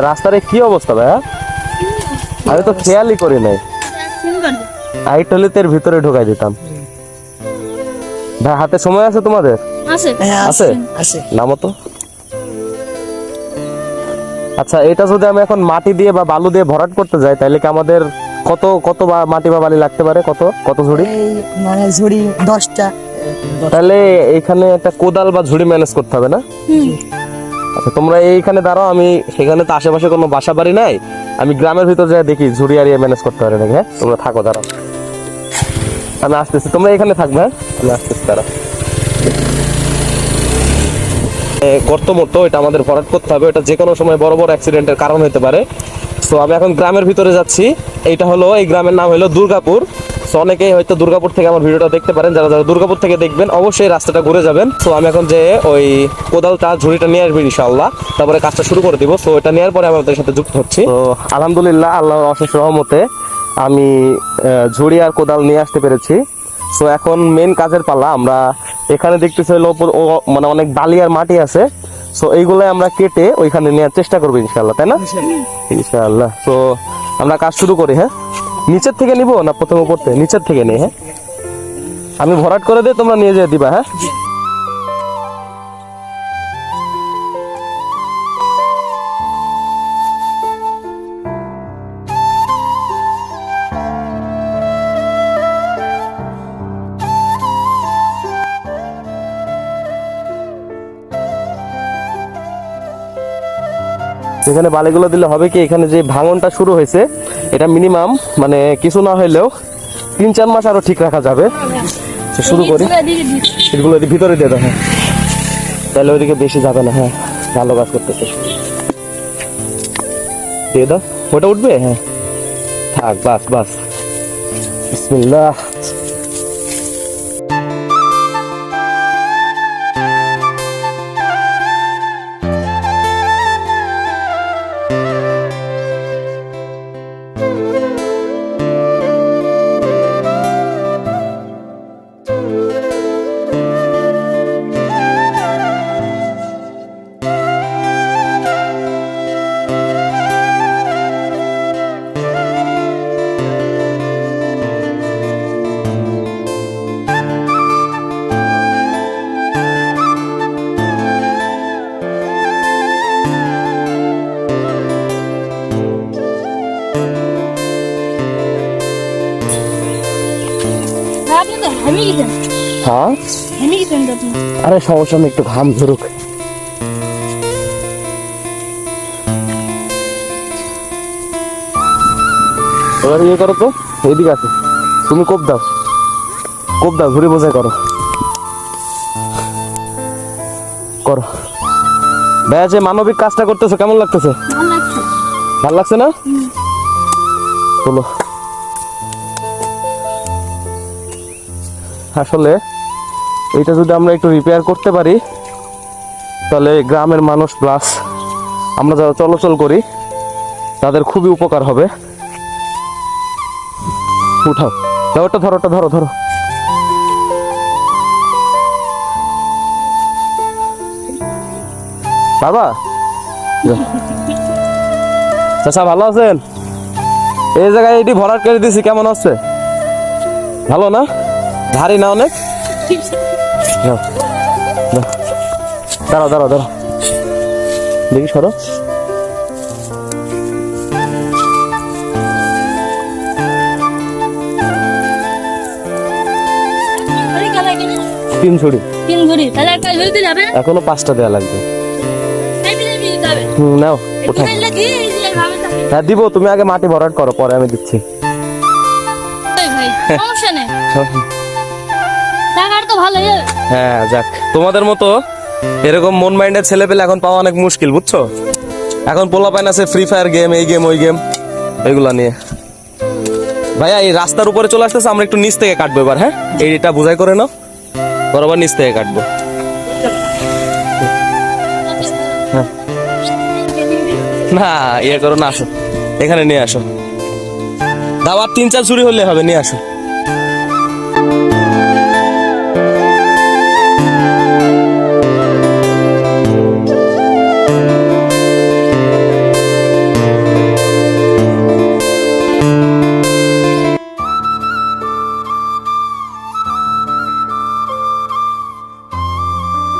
রাস্তার কি অবস্থা ভাইয়া? আমি তো খেয়ালই করি নাই। হলে ভিতরে ঢোকাই দিতাম। ভাই হাতে সময় আছে তোমাদের? আছে। হ্যাঁ আছে? নামো তো। আচ্ছা এটা যদি আমি এখন মাটি দিয়ে বা বালু দিয়ে ভরাট করতে যাই তাহলে কি আমাদের কত কত বা মাটি বা বালি লাগতে পারে? কত কত ঝুড়ি? মানে ঝুড়ি দশটা। তাহলে এখানে একটা কোদাল বা ঝুড়ি ম্যানেজ করতে হবে না? হুম। আচ্ছা তোমরা এইখানে দাঁড়াও, আমি সেখানে তো আশেপাশে কোনো বাসা বাড়ি নাই। আমি গ্রামের ভিতর যাই দেখি, ঝুড়ি আর ম্যানেজ করতে পারি নাকি হ্যাঁ? তোমরা থাকো, দাঁড়াও। আমি আসতেছি, তোমরা এখানে থাকবে হ্যাঁ? আমি আসতেছি, দাঁড়াও। গর্ত মর্ত এটা আমাদের ভরাট করতে হবে। এটা যে কোনো সময় বড় বড় অ্যাক্সিডেন্টের কারণ হতে পারে। তো আমি এখন গ্রামের ভিতরে যাচ্ছি। এইটা হলো, এই গ্রামের নাম হলো দুর্গাপুর। তো অনেকেই হয়তো দুর্গাপুর থেকে আমার ভিডিওটা দেখতে পারেন। যারা যারা দুর্গাপুর থেকে দেখবেন অবশ্যই রাস্তাটা ঘুরে যাবেন। তো আমি এখন যে ওই কোদালটা ঝুড়িটা নিয়ে আসব ইনশাআল্লাহ। তারপরে কাজটা শুরু করে দিব। তো এটা নেওয়ার পরে আমি আপনাদের সাথে যুক্ত হচ্ছি। তো আলহামদুলিল্লাহ আল্লাহর অশেষ রহমতে আমি আহ, ঝুড়ি আর কোদাল নিয়ে আসতে পেরেছি। সো এখন মেন কাজের পালা আমরা এখানে দেখতেছি হলো মানে অনেক বালি আর মাটি আছে। তো এইগুলো আমরা কেটে ওইখানে নেওয়ার চেষ্টা করব ইনশাল্লাহ তাই না? ইনশাল্লাহ তো আমরা কাজ শুরু করি হ্যাঁ? নিচের থেকে নিব না প্রথমে উপর থেকে নিচের থেকে নেই হ্যাঁ? আমি ভরাট করে দিয়ে তোমরা নিয়ে যেয়ে দিবা হ্যাঁ? এখানে বালিগুলো দিলে হবে কি এখানে যে ভাঙনটা শুরু হয়েছে এটা মিনিমাম মানে কিছু না হলেও তিন চার মাস আরও ঠিক রাখা যাবে। শুরু করি। এগুলো এদিকে ভিতরে দিয়ে দাও হ্যাঁ। তাহলে ওইদিকে বেশি যাবে না হ্যাঁ। ভালো কাজ করতেছে। দিয়ে দাও। ওটা উঠবে? হ্যাঁ। থাক বাস বাস। বিসমিল্লাহ। হ্যাঁ হেমি গেছেন আপনি আরে সমস্যা নেই একটু ঘাম ধরুক। এবার ইয়ে করো তো এদিকে আছে তুমি কোপ দাও। কোপ দাও ঘুরে বোঝাই করো। করো। ভাইয়া যে মানবিক কাজটা করতেছো কেমন লাগতেছে? ভালো লাগছে। ভালো লাগছে না? বলো। আসলে এটা যদি আমরা একটু রিপেয়ার করতে পারি, তাহলে গ্রামের মানুষ প্লাস আমরা যারা চলাচল করি, তাদের খুবই উপকার হবে। উঠাও ওটা ধরো ওটা ধরো ধরো। বাবা। চাচা ভালো আছেন? এই জায়গায় এটি ভরাট করে দিছি, কেমন আছে? ভালো না? ভারী না অনেক। দাঁড়াও দাঁড়াও দাঁড়াও। দেখি সরো। তিন ছড়ি তিন ঘড়ি তাহলে একটা ঝুড়ি এখনও পাঁচটা দেওয়া লাগবে। নাও ওঠা হ্যাঁ দিব তুমি আগে মাটি ভরাট করো পরে আমি দিচ্ছি। সমস্যা নেই। হ্যাঁ যাক। তোমাদের মতো এরকম মন মাইন্ডের ছেলে পেলে এখন পাওয়া অনেক মুশকিল, বুঝছ? এখন পোলা পাইন আছে ফ্রি ফায়ার গেম এই গেম ওই গেম এগুলা নিয়ে। ভাইয়া, এই রাস্তার উপরে চলে আসতেছে, আমরা একটু নিচ থেকে কাটবো এবার হ্যাঁ? এইটা বুঝাই করে নাও। বরাবর নিচ থেকে কাটবো। হ্যাঁ। না ইয়ে করো না, আসো। এখানে নিয়ে আসো। দাও আর তিন চার চুরি হলে হবে, নিয়ে আসো।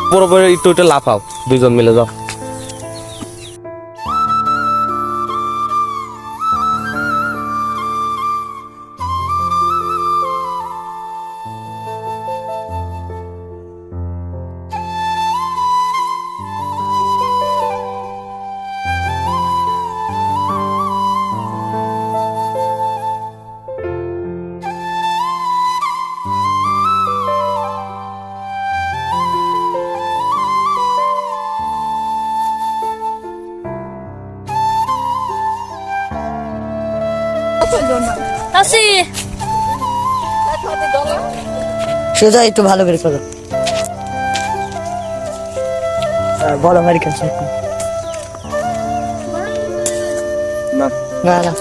উপর উপরে একটু একটু লাফাও দুইজন মিলে যাও। আসি সোজা একটু ভালো করে করো। বলো বড় ভাই কাছে না না না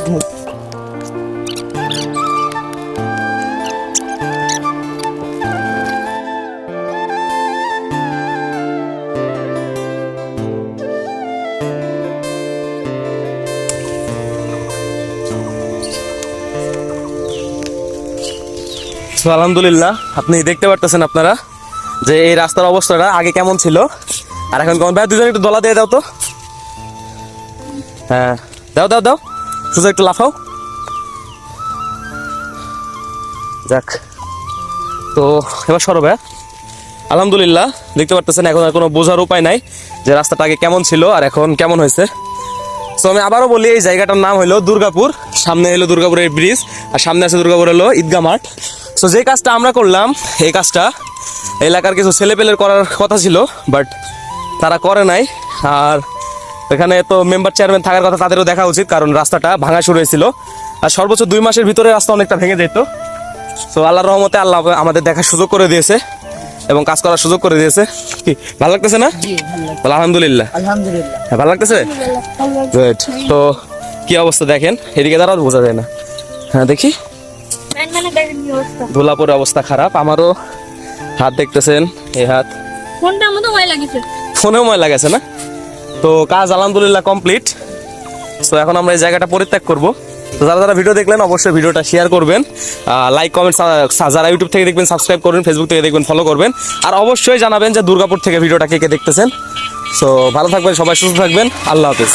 তো আলহামদুলিল্লাহ, আপনি দেখতে পারতেছেন আপনারা যে এই রাস্তার অবস্থাটা আগে কেমন ছিল। আর এখন কেমন? ভাই দুজন একটু দলা দিয়ে দাও তো। হ্যাঁ দাও দাও দাও। সোজা, একটু লাফাও। যাক। তো এবার সরো, ভাই। আলহামদুলিল্লাহ, দেখতে পারতেছেন, এখন আর কোনো বোঝার উপায় নাই যে রাস্তাটা আগে কেমন ছিল আর এখন কেমন হয়েছে। তো আমি আবারও বলি, এই জায়গাটার নাম হলো দুর্গাপুর, সামনে হলো দুর্গাপুরের ব্রিজ আর সামনে আছে দুর্গাপুর হলো ঈদগা মাঠ। সো যে কাজটা আমরা করলাম এই কাজটা এলাকার কিছু ছেলেপেলের করার কথা ছিল বাট তারা করে নাই। আর এখানে তো মেম্বার চেয়ারম্যান থাকার কথা তাদেরও দেখা উচিত কারণ রাস্তাটা ভাঙা শুরু হয়েছিল। আর সর্বোচ্চ দুই মাসের ভিতরে রাস্তা অনেকটা ভেঙে যেত। সো আল্লাহর রহমতে আল্লাহ আমাদের দেখার সুযোগ করে দিয়েছে এবং কাজ করার সুযোগ করে দিয়েছে। কি ভালো লাগতেছে না? ভালো আলহামদুলিল্লাহ। আলহামদুলিল্লাহ। হ্যাঁ, ভালো লাগতেছে? তো কি অবস্থা দেখেন? এদিকে দাঁড়াও বোঝা যায় না। হ্যাঁ দেখি। কি অবস্থা খারাপ আমারও হাত দেখতেছেন এই হাত। ফোনটার মতো ভয় লাগিছে। ফোনেও ময়লা গেছে না? তো কাজ আলহামদুলিল্লাহ কমপ্লিট। তো এখন আমরা এই জায়গাটা পরিত্যাগ করব। তো যারা যারা ভিডিও দেখলেন অবশ্যই ভিডিওটা শেয়ার করবেন। লাইক কমেন্ট যারা ইউটিউব থেকে দেখবেন সাবস্ক্রাইব করবেন ফেসবুক থেকে দেখবেন ফলো করবেন। আর অবশ্যই জানাবেন যে দুর্গাপুর থেকে ভিডিওটা কে কে দেখতেছেন। সো ভালো থাকবেন সবাই সুস্থ থাকবেন। আল্লাহ হাফিজ।